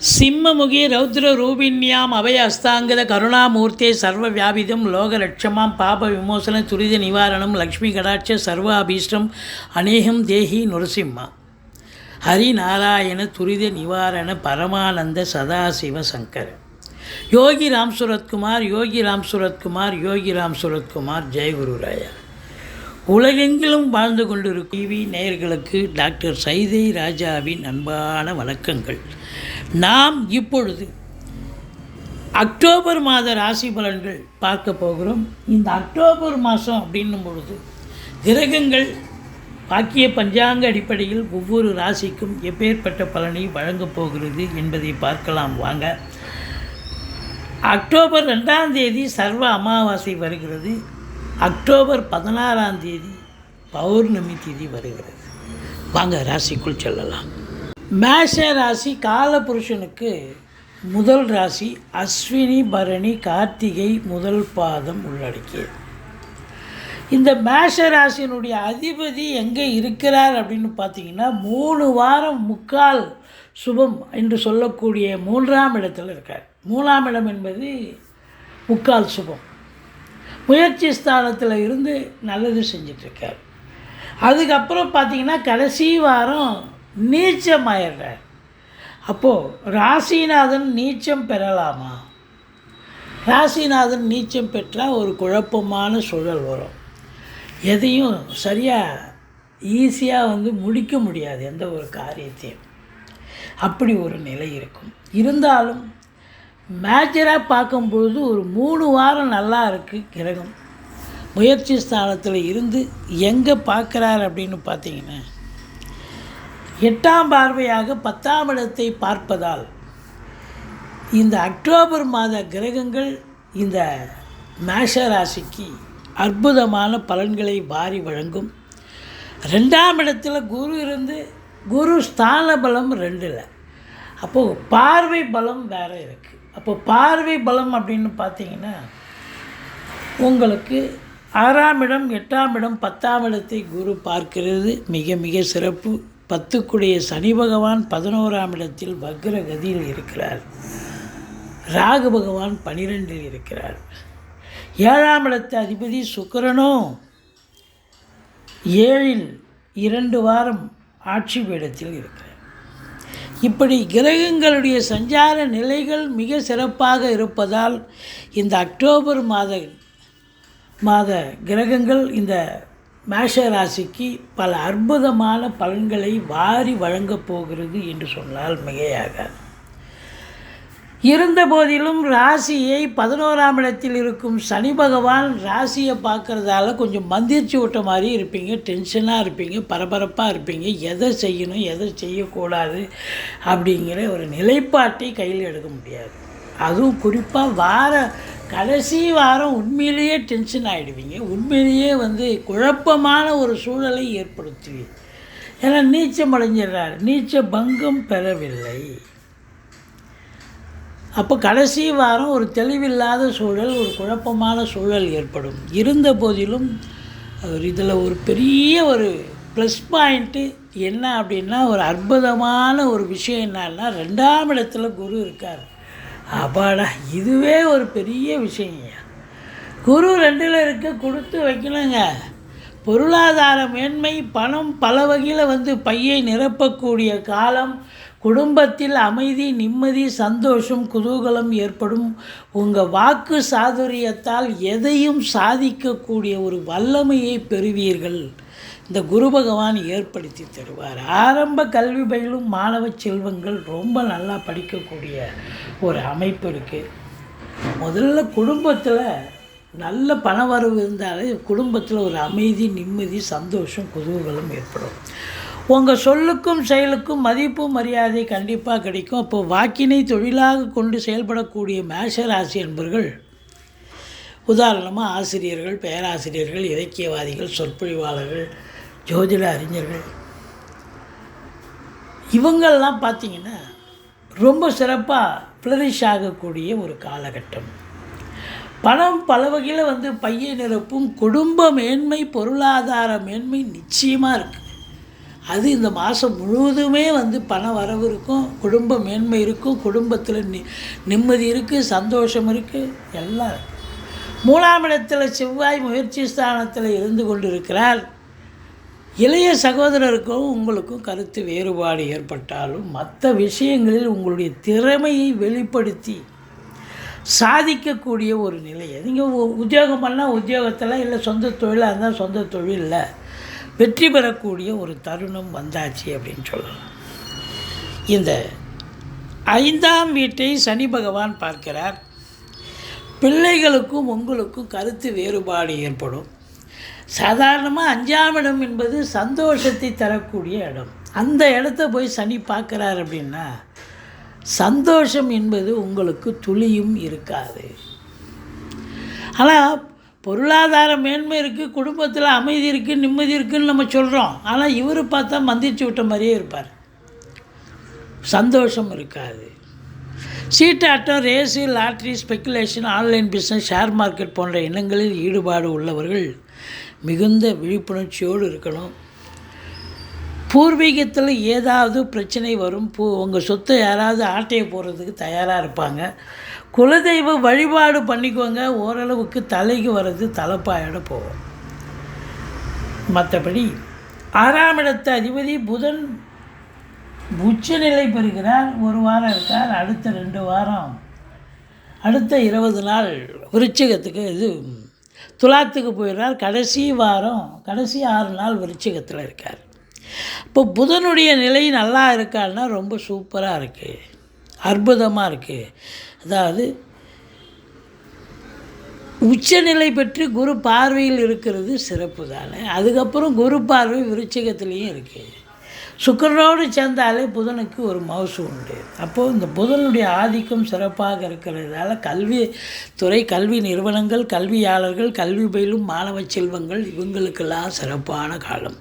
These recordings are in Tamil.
சிம்மமுகி ரௌத்ர ரௌத்ரரூபிண்யாம் அபய அஸ்தாங்கத கருணாமூர்த்தே சர்வ வியாபிதம் லோகலட்சமாம் பாப விமோசன துரித நிவாரணம் லக்ஷ்மி கடாட்ச சர்வ அபீஷ்டம் அநேகம் தேஹி நுரசிம்மா. ஹரிநாராயண துரித நிவாரண பரமானந்த சதாசிவ சங்கர. யோகி ராம் சுரத்குமார் யோகி ராம் சுரத்குமார் யோகி ராம் சுரத்குமார் ஜெயகுருராயா உலகெங்கிலும் வாழ்ந்து கொண்டிருக்கும் டிவி நேயர்களுக்கு டாக்டர் சைதை ராஜாவின் அன்பான வணக்கங்கள். நாம் இப்பொழுது அக்டோபர் மாத ராசி பலன்கள் பார்க்க போகிறோம். இந்த அக்டோபர் மாதம் அப்படின்னும் பொழுது கிரகங்கள் பாக்கிய பஞ்சாங்க அடிப்படையில் ஒவ்வொரு ராசிக்கும் எப்பேற்பட்ட பலனை வழங்கப் போகிறது என்பதை பார்க்கலாம் வாங்க. அக்டோபர் ரெண்டாம் தேதி சர்வ அமாவாசை வருகிறது. அக்டோபர் பதினாறாம் தேதி பௌர்ணமி தேதி வருகிறது. வாங்க ராசிக்குள் செல்லலாம். மேஷ ராசி காலபுருஷனுக்கு முதல் ராசி அஸ்வினி பரணி கார்த்திகை முதல் பாதம் உள்ளடக்கியது. இந்த மேஷ ராசியினுடைய அதிபதி எங்கே இருக்கிறார் அப்படின்னு பார்த்தீங்கன்னா மூணு வாரம் முக்கால் சுபம் என்று சொல்லக்கூடிய மூன்றாம் இடத்தில் இருக்கார். மூணாம் இடம் என்பது முக்கால் சுபம். முயற்சி ஸ்தானத்தில் இருந்து நல்லது செஞ்சிட்ருக்கார். அதுக்கப்புறம் பார்த்தீங்கன்னா கடைசி வாரம் நீச்சமாயிடுறார். அப்போது ராசிநாதன் நீச்சம் பெறலாமா? ராசிநாதன் நீச்சம் பெற்றால் ஒரு குழப்பமான சூழல் வரும். எதையும் சரியாக ஈஸியாக வந்து முடிக்க முடியாது எந்த ஒரு காரியத்தையும். அப்படி ஒரு நிலை இருக்கும். இருந்தாலும் மேஜராக பார்க்கும்பொழுது ஒரு மூணு வாரம் நல்லா இருக்குது கிரகம். முயற்சி ஸ்தானத்தில் இருந்து எங்கே பார்க்குறார் அப்படின்னு பார்த்தீங்கன்னா எட்டாம் பார்வையாக பத்தாம் இடத்தை பார்ப்பதால் இந்த அக்டோபர் மாத கிரகங்கள் இந்த மேஷ ராசிக்கு அற்புதமான பலன்களை வாரி வழங்கும். ரெண்டாம் இடத்துல குரு இருந்து குரு ஸ்தான பலம் ரெண்டில். அப்போது பார்வை பலம் வேறு இருக்குது அப்போ பார்வை பலம் அப்படின்னு பார்த்தீங்கன்னா உங்களுக்கு ஆறாம் இடம் எட்டாம் இடம் பத்தாம் இடத்தை குரு பார்க்கிறது மிக மிக சிறப்பு. பத்துக்குடைய சனி பகவான் பதினோராம் இடத்தில் வக்ர கதியில் இருக்கிறார். ராகு பகவான் பனிரெண்டில் இருக்கிறார். ஏழாம் இடத்து அதிபதி சுக்கரனும் ஏழில் இரண்டு வாரம் ஆட்சி பீடத்தில் இருக்கிறார். இப்படி கிரகங்களுடைய சஞ்சார நிலைகள் மிக சிறப்பாக இருப்பதால் இந்த அக்டோபர் மாத மாத கிரகங்கள் இந்த மேஷ ராசிக்கு பல அற்புதமான பலன்களை வாரி வழங்கப் போகிறது என்று சொன்னால் மிகையாகாது. இருந்தபோதிலும் ராசியை பதினோராம் இடத்தில் இருக்கும் சனி பகவான் ராசியை பார்க்குறதால கொஞ்சம் மந்திரிச்சு விட்ட மாதிரி இருப்பீங்க. டென்ஷனாக இருப்பீங்க. பரபரப்பாக இருப்பீங்க. எதை செய்யணும் எதை செய்யக்கூடாது அப்படிங்கிற ஒரு நிலைப்பாட்டை கையில் எடுக்க முடியாது. அதுவும் குறிப்பாக வார கடைசி வாரம் உண்மையிலேயே டென்ஷன் ஆகிடுவீங்க உண்மையிலேயே வந்து குழப்பமான ஒரு சூழலை ஏற்படுத்துவீங்க. ஏன்னா நீச்சம் அடைஞ்சிடுறாரு. நீச்ச பங்கம் பெறவில்லை. அப்போ கடைசி வாரம் ஒரு தெளிவில்லாத சூழல் ஒரு குழப்பமான சூழல் ஏற்படும். இருந்த போதிலும் இதில் ஒரு பெரிய ஒரு ப்ளஸ் பாயிண்ட்டு என்ன அப்படின்னா ஒரு அற்புதமான ஒரு விஷயம் என்னன்னா ரெண்டாம் இடத்துல குரு இருக்கார். அப்பாடா இதுவே ஒரு பெரிய விஷயங்க குரு ரெண்டில் இருக்க கொடுத்து வைக்கணுங்க. பொருளாதார மேன்மை பணம் பல வகையில் வந்து பையை நிரப்பக்கூடிய காலம் குடும்பத்தில் அமைதி நிம்மதி சந்தோஷம் குதூகலம் ஏற்படும். உங்கள் வாக்கு சாதுரியத்தால் எதையும் சாதிக்கக்கூடிய ஒரு வல்லமையை பெறுவீர்கள். இந்த குரு பகவான் ஏற்படுத்தி தருவார். ஆரம்ப கல்வி பயிலும் மாணவ செல்வங்கள் ரொம்ப நல்லா படிக்கக்கூடிய ஒரு அமைப்பு இருக்குது முதல்ல குடும்பத்தில் நல்ல பணவரவு இருந்தாலே குடும்பத்தில் ஒரு அமைதி நிம்மதி சந்தோஷம் குதூகலம் ஏற்படும். உங்கள் சொல்லுக்கும் செயலுக்கும் மதிப்பு மரியாதை கண்டிப்பாக கிடைக்கும். அப்போ வாக்கினை தொழிலாக கொண்டு செயல்படக்கூடிய மேஷராசி என்பர்கள் உதாரணமாக ஆசிரியர்கள் பேராசிரியர்கள் இலக்கியவாதிகள் சொற்பொழிவாளர்கள் ஜோதிட அறிஞர்கள். இவங்கள்லாம் பார்த்திங்கன்னா ரொம்ப சிறப்பாக ஃப்ளரிஷ் ஆகக்கூடிய ஒரு காலகட்டம். பணம் பல வகையில் வந்து பையை நிரப்பும் குடும்ப மேன்மை பொருளாதார மேன்மை நிச்சயமாக இருக்குது அது இந்த மாதம் முழுவதுமே வந்து பண வரவு இருக்கும் குடும்ப மேன்மை இருக்கும் குடும்பத்தில் நி நிம்மதி இருக்குது சந்தோஷம் இருக்குது எல்லாம் மூணாம் இடத்தில் செவ்வாய் முயற்சி ஸ்தானத்தில் இருந்து கொண்டிருக்கிறார். இளைய சகோதரருக்கும் உங்களுக்கும் கருத்து வேறுபாடு ஏற்பட்டாலும் மற்ற விஷயங்களில் உங்களுடைய திறமையை வெளிப்படுத்தி சாதிக்கக்கூடிய ஒரு நிலையை. நீங்கள் உத்தியோகம் பண்ணால் உத்தியோகத்தில் இல்லை சொந்த தொழிலாக இருந்தால் சொந்த தொழிலில் வெற்றி பெறக்கூடிய ஒரு தருணம் வந்தாச்சு அப்படின்னு சொல்லலாம். இந்த ஐந்தாம் வீட்டை சனி பகவான் பார்க்கிறார். பிள்ளைகளுக்கும் உங்களுக்கும் கருத்து வேறுபாடு ஏற்படும். சாதாரணமாக அஞ்சாம் இடம் என்பது சந்தோஷத்தை தரக்கூடிய இடம். அந்த இடத்த போய் சனி பார்க்குறார் அப்படின்னா சந்தோஷம் என்பது உங்களுக்கு துளியும் இருக்காது. ஆனால் பொருளாதார மேன்மை இருக்குது குடும்பத்தில் அமைதி இருக்குது நிம்மதி இருக்குன்னு நம்ம சொல்கிறோம் ஆனால் இவர் பார்த்தா மந்திரிச்சு விட்ட மாதிரியே இருப்பார். சந்தோஷம் இருக்காது. சீட்டாட்டம் race lottery speculation online business share market போன்ற எண்ணங்களில் ஈடுபாடு உள்ளவர்கள் மிகுந்த விழிப்புணர்ச்சியோடு இருக்கணும். பூர்வீகத்தில் ஏதாவது பிரச்சனை வரும் பூ உங்கள் சொத்தை யாராவது ஆட்டையை போடுறதுக்கு தயாராக இருப்பாங்க. குலதெய்வ வழிபாடு பண்ணிக்கோங்க ஓரளவுக்கு தலைக்கு வர்றது தலைப்பாயோட போகும். மற்றபடி ஆறாம் இடத்த அதிபதி புதன் உச்சநிலை பெறுகிறார் ஒரு வாரம் இருக்கார் அடுத்த ரெண்டு வாரம் அடுத்த இருபது நாள் விருச்சிகத்துக்கு இது துலாத்துக்கு போயிடுறார். கடைசி வாரம் கடைசி ஆறு நாள் விருச்சிகத்தில் இருக்கார். இப்போ புதனுடைய நிலை நல்லா இருக்கான்னா ரொம்ப சூப்பராக இருக்குது அற்புதமாக இருக்குது அதாவது உச்சநிலை பெற்று குரு பார்வையில் இருக்கிறது சிறப்பு தானே? அதுக்கப்புறம் குரு பார்வை விருச்சிகத்துலேயும் இருக்குது சுக்கரனோடு சேர்ந்தாலே புதனுக்கு ஒரு மவுசு உண்டு. அப்போது இந்த புதனுடைய ஆதிக்கம் சிறப்பாக இருக்கிறதால கல்வி துறை கல்வி நிறுவனங்கள் கல்வியாளர்கள் கல்வி பயிலும் மாணவ செல்வங்கள் இவங்களுக்கெல்லாம் சிறப்பான காலம்.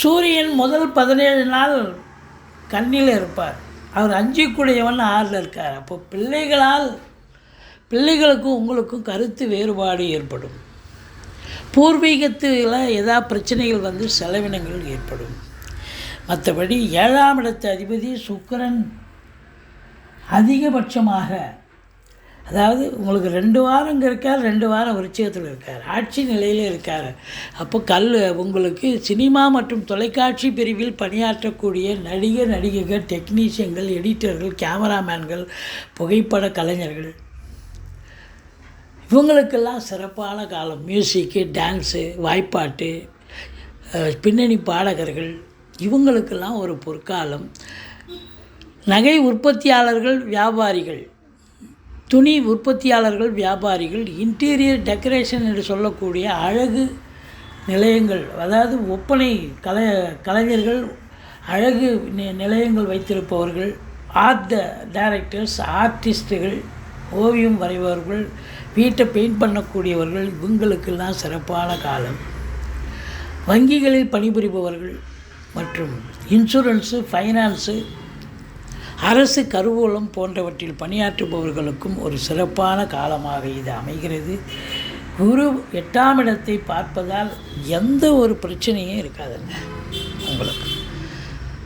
சூரியன் முதல் பதினேழு நாள் கண்ணில் இருப்பார். அவர் அஞ்சுக்குடையவன் ஆறில் இருக்கார். அப்போ பிள்ளைகளால் பிள்ளைகளுக்கும் உங்களுக்கும் கருத்து வேறுபாடு ஏற்படும். பூர்வீகத்தில் ஏதா பிரச்சனைகள் வந்து செலவினங்கள் ஏற்படும். மற்றபடி ஏழாம் இடத்து அதிபதி சுக்கரன் அதிகபட்சமாக அதாவது உங்களுக்கு ரெண்டு வாரம் இங்கே இருக்கார் ரெண்டு வாரம் விருச்சிகத்தில் இருக்கார். ஆட்சி நிலையில் இருக்கார். அப்போ கல் உங்களுக்கு சினிமா மற்றும் தொலைக்காட்சி பிரிவில் பணியாற்றக்கூடிய நடிகர் நடிகைகள் டெக்னீஷியன்கள் எடிட்டர்கள் கேமராமேன்கள் புகைப்பட கலைஞர்கள். இவங்களுக்கெல்லாம் சிறப்பான காலம். மியூசிக்கு டான்ஸு வாய்ப்பாட்டு பின்னணி பாடகர்கள். இவங்களுக்கெல்லாம் ஒரு பொற்காலம். நகை உற்பத்தியாளர்கள் வியாபாரிகள். துணி உற்பத்தியாளர்கள் வியாபாரிகள் இன்டீரியர் டெக்கரேஷன் என்று சொல்லக்கூடிய அழகு நிலையங்கள் அதாவது ஒப்பனை கலை கலைஞர்கள் அழகு நி- நிலையங்கள் வைத்திருப்பவர்கள் ஆர்ட் டைரக்டர்ஸ் ஆர்டிஸ்ட்டுகள் ஓவியம் வரைபவர்கள் வீட்டை பெயிண்ட் பண்ணக்கூடியவர்கள் இவங்களுக்கெல்லாம் சிறப்பான காலம். வங்கிகளில் பணிபுரிபவர்கள் மற்றும் இன்சூரன்ஸு ஃபைனான்ஸு அரசு கருவூலம் போன்றவற்றில் பணியாற்றுபவர்களுக்கும் ஒரு சிறப்பான காலமாக இது அமைகிறது. குரு எட்டாம் இடத்தை பார்ப்பதால் எந்த ஒரு பிரச்சனையும் இருக்காதுங்க உங்களுக்கு.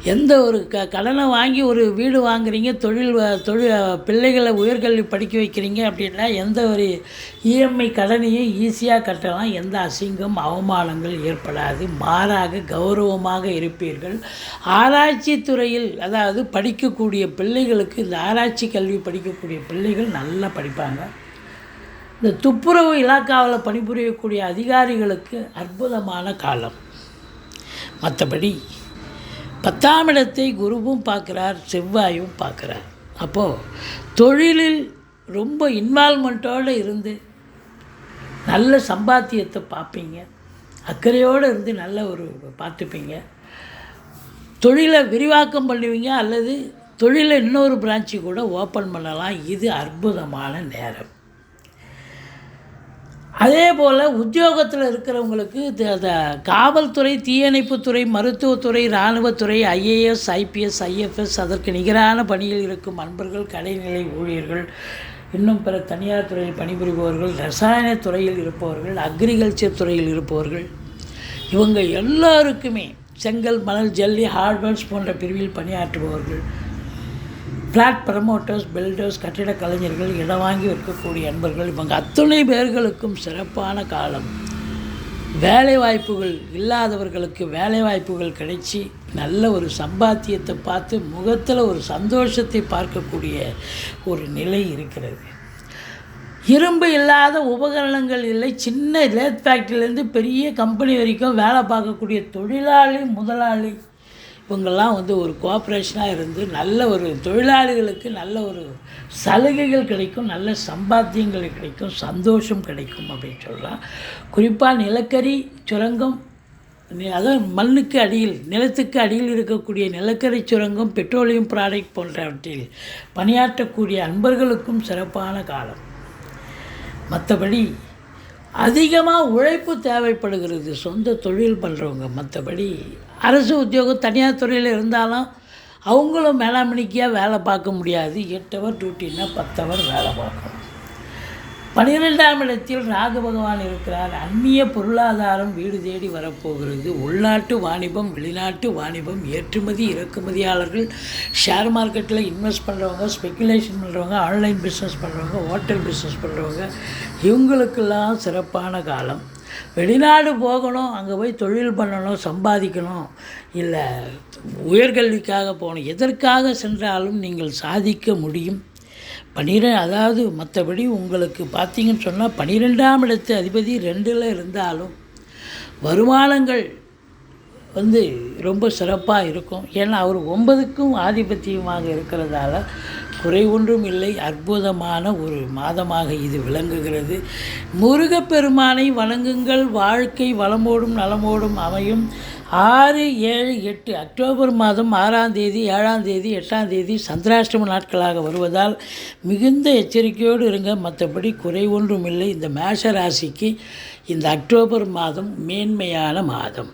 எந்த ஒரு க கடனை வாங்கி ஒரு வீடு வாங்குறீங்க தொழில் வ- தொழில் பிள்ளைகளை உயர்கல்வி படிக்க வைக்கிறீங்க அப்படின்னா எந்த ஒரு இஎம்ஐ கடனையும் ஈஸியாக கட்டலாம். எந்த அசிங்கம் அவமானங்கள் ஏற்படாது. மாறாக கௌரவமாக இருப்பீர்கள். ஆராய்ச்சி துறையில் அதாவது படிக்கக்கூடிய பிள்ளைகளுக்கு இந்த ஆராய்ச்சி கல்வி படிக்கக்கூடிய பிள்ளைகள் நல்லா படிப்பாங்க. இந்த துப்புரவு இலாக்காவில் பணிபுரியக்கூடிய அதிகாரிகளுக்கு அற்புதமான காலம். மற்றபடி பத்தாம் இடத்தை குருவும் பார்க்குறார் செவ்வாயும் பார்க்குறார். அப்போது தொழிலில் ரொம்ப இன்வால்மெண்ட்டோடு இருந்து நல்ல சம்பாத்தியத்தை பார்ப்பீங்க. அக்கறையோடு இருந்து நல்ல ஒரு பார்த்துப்பீங்க. தொழிலை விரிவாக்கம் பண்ணுவீங்க அல்லது தொழிலை இன்னொரு பிரான்ச்சு கூட ஓப்பன் பண்ணலாம். இது அற்புதமான நேரம். அதே போல் உத்தியோகத்தில் இருக்கிறவங்களுக்கு த- காவல்துறை தீயணைப்புத்துறை மருத்துவத்துறை இராணுவத்துறை ஐஏஎஸ் ஐபிஎஸ் ஐஎஃப்எஸ் அதற்கு நிகரான பணியில் இருக்கும் அன்பர்கள் கடைநிலை ஊழியர்கள் இன்னும் பிற தனியார் துறையில் பணிபுரிபவர்கள் ரசாயன துறையில் இருப்பவர்கள் அக்ரிகல்ச்சர் துறையில் இருப்பவர்கள் இவங்க எல்லாருக்குமே செங்கல் மணல் ஜல்லி ஹார்ட்வேர்ஸ் போன்ற பிரிவில் பணியாற்றுபவர்கள் ஃப்ளாட் ப்ரமோட்டர்ஸ் பில்டர்ஸ் கட்டிட கலைஞர்கள் இடம் வாங்கி விற்கக்கூடிய அன்பர்கள் இவங்க அத்துணை பேர்களுக்கும் சிறப்பான காலம். வேலை வாய்ப்புகள் இல்லாதவர்களுக்கு வேலை வாய்ப்புகள் கிடைச்சி நல்ல ஒரு சம்பாத்தியத்தை பார்த்து முகத்தில் ஒரு சந்தோஷத்தை பார்க்கக்கூடிய ஒரு நிலை இருக்கிறது. இரும்பு இல்லாத உபகரணங்கள் இல்லை. சின்ன லேத் ஃபேக்ட்ரிலேருந்து பெரிய கம்பெனி வரைக்கும் வேலை பார்க்கக்கூடிய தொழிலாளி முதலாளி இவங்கெல்லாம் வந்து ஒரு கோஆப்ரேஷனாக இருந்து நல்ல ஒரு தொழிலாளிகளுக்கு நல்ல ஒரு சலுகைகள் கிடைக்கும் நல்ல சம்பாத்தியங்கள் கிடைக்கும் சந்தோஷம் கிடைக்கும் அப்படின்னு சொல்லலாம். குறிப்பாக நிலக்கரி சுரங்கம் அதாவது மண்ணுக்கு அடியில் நிலத்துக்கு அடியில் இருக்கக்கூடிய நிலக்கரி சுரங்கம் பெட்ரோலியம் ப்ராடக்ட் போன்றவற்றில் பணியாற்றக்கூடிய அன்பர்களுக்கும் சிறப்பான காலம். மற்றபடி அதிகமாக உழைப்பு தேவைப்படுகிறது சொந்த தொழில் பண்ணுறவங்க மற்றபடி அரசு உத்தியோகம் தனியார் துறையில் இருந்தாலும் அவங்களும் மேலாமணிக்கையாக வேலை பார்க்க முடியாது. எட்டு ஹவர் டியூட்டின்னா பத்து ஹவர் வேலை பார்க்கணும். பனிரெண்டாம் இடத்தில் ராகு பகவான் இருக்கிறார். அந்நிய பொருளாதாரம் வீடு தேடி வரப்போகிறது. உள்நாட்டு வாணிபம் வெளிநாட்டு வாணிபம் ஏற்றுமதி இறக்குமதியாளர்கள் ஷேர் மார்க்கெட்டில் இன்வெஸ்ட் பண்ணுறவங்க ஸ்பெக்குலேஷன் பண்ணுறவங்க ஆன்லைன் பிஸ்னஸ் பண்ணுறவங்க ஹோட்டல் பிஸ்னஸ் பண்ணுறவங்க இவங்களுக்கெல்லாம் சிறப்பான காலம். வெளிநாடு போகணும் அங்கே போய் தொழில் பண்ணணும் சம்பாதிக்கணும். இல்லை உயர்கல்விக்காக போகணும். எதற்காக சென்றாலும் நீங்கள் சாதிக்க முடியும். பனிரெ அதாவது மற்றபடி உங்களுக்கு பார்த்தீங்கன்னு சொன்னால் பன்னிரெண்டாம் இடத்து அதிபதி ரெண்டில் இருந்தாலும் வருமானங்கள் வந்து ரொம்ப சிறப்பாக இருக்கும். ஏன்னா அவர் ஒன்பதுக்கும் ஆதிபத்தியமாக இருக்கிறதால குறை ஒன்றும் இல்லை அற்புதமான ஒரு மாதமாக இது விளங்குகிறது. முருகப்பெருமானை வணங்குங்கள் வாழ்க்கை வளமோடும் நலமோடும் அமையும். ஆறு ஏழு எட்டு அக்டோபர் மாதம் ஆறாம் தேதி ஏழாம் தேதி எட்டாம் தேதி சந்திராஷ்டம நாட்களாக வருவதால் மிகுந்த எச்சரிக்கையோடு இருங்க. மற்றபடி குறை ஒன்றும் இல்லை. இந்த மேஷ ராசிக்கு இந்த அக்டோபர் மாதம் மேன்மையான மாதம்.